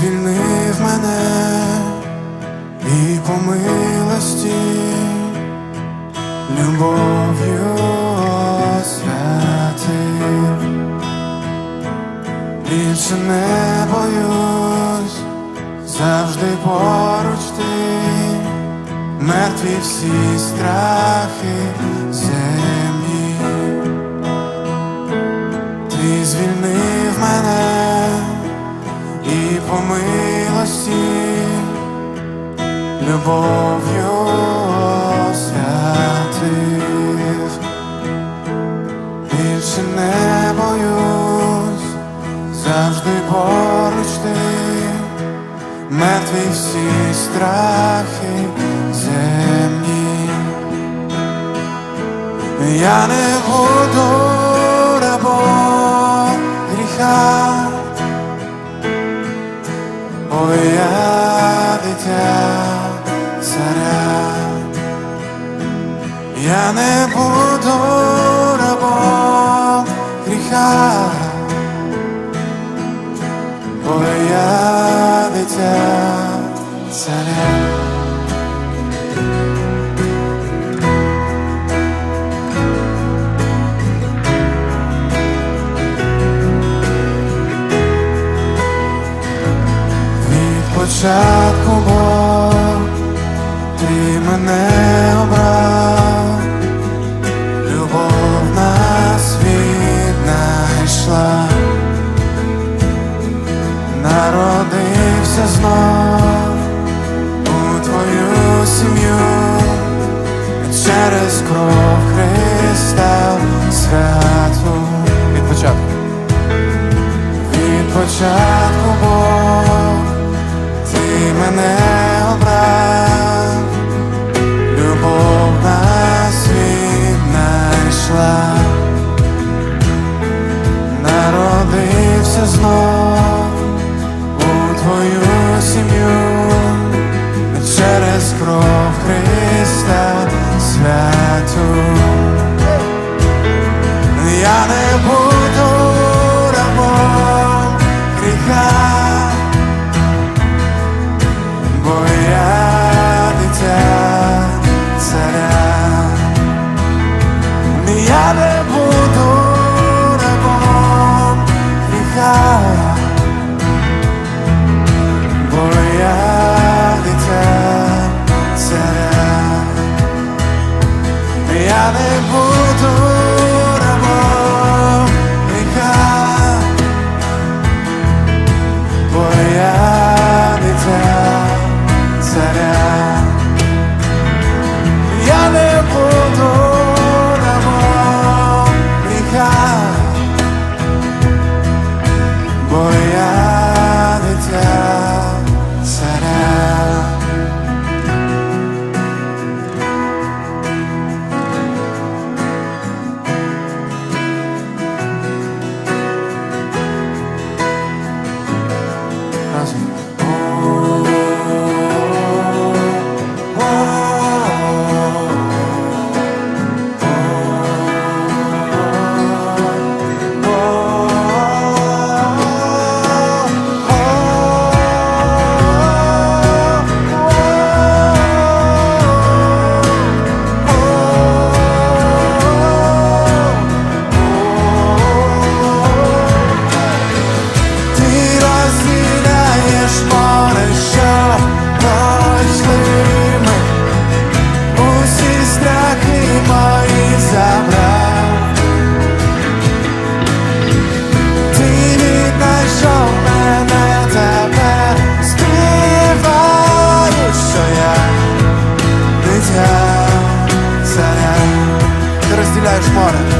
звільнив мене і по милості любов'ю освятив. Більше не боюсь, завжди поруч ти, мертві всі страхи землі. І милості любов'ю освятив. Більше не боюсь, завжди поруч ти, мертві всі страхи земні. Я не буду я дитя царя. Я не буду рабом гріха, бо я дитя царя. deixar como is not Я не буду рабом гріха, бо я дитя царя. Я не буду рабом гріха, бо я царя.